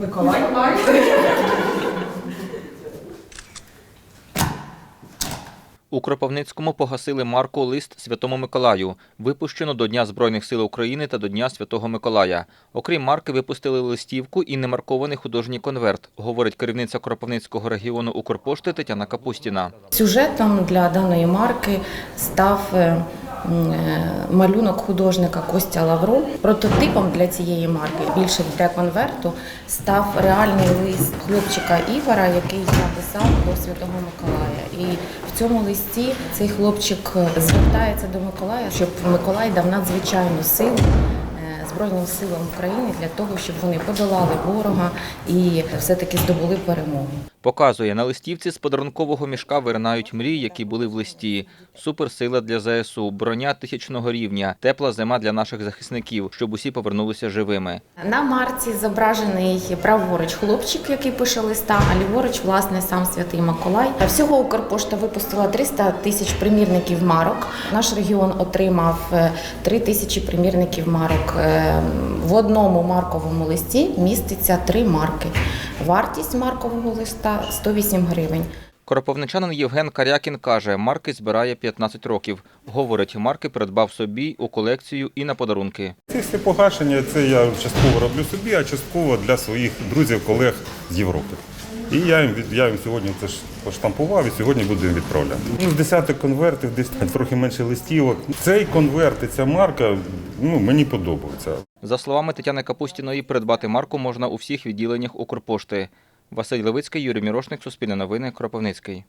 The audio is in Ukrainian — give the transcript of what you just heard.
Миколай. У Кропивницькому погасили марку «Лист Святому Миколаю», випущено до Дня Збройних сил України та до Дня Святого Миколая. Окрім марки, випустили листівку і немаркований художній конверт, говорить керівниця Кропивницького регіону Укрпошти Тетяна Капустіна. Сюжетом для даної марки став е, малюнок художника Костя Лавру. Прототипом для цієї марки, більше для конверту, став реальний лист хлопчика Ігора, який написав до Святого Миколая. І в цьому листі цей хлопчик е, звертається до Миколая, щоб Миколай дав надзвичайну силу. Е, Збройним силам України для того, щоб вони подолали ворога і все-таки здобули перемогу. Показує, на листівці з подарункового мішка виринають мрії, які були в листі. Суперсила для ЗСУ, броня тисячного рівня, тепла зима для наших захисників, щоб усі повернулися живими. На марці зображений праворуч хлопчик, який пише листа, а ліворуч, власне, сам святий Миколай. Всього Укрпошта випустила 300 тисяч примірників марок. Наш регіон отримав е, 3 тисячі примірників марок. Е, В одному марковому листі міститься три марки. Вартість маркового листа 108 гривень. Кропивничанин Євген Карякін каже, марки збирає 15 років. Говорить, марки придбав собі у колекцію і на подарунки. Ці всі погашення це я частково роблю собі, а частково для своїх друзів, колег з Європи. І я їм я їм сьогодні це ж поштампував і сьогодні будемо відправляти. Ну, з десяток конвертів, десь трохи менше листівок. Цей конверт і ця марка ну, мені подобається. За словами Тетяни Капустіної, придбати марку можна у всіх відділеннях Укрпошти. Василь Левицький, Юрій Мірошник, Суспільне новини, Кропивницький.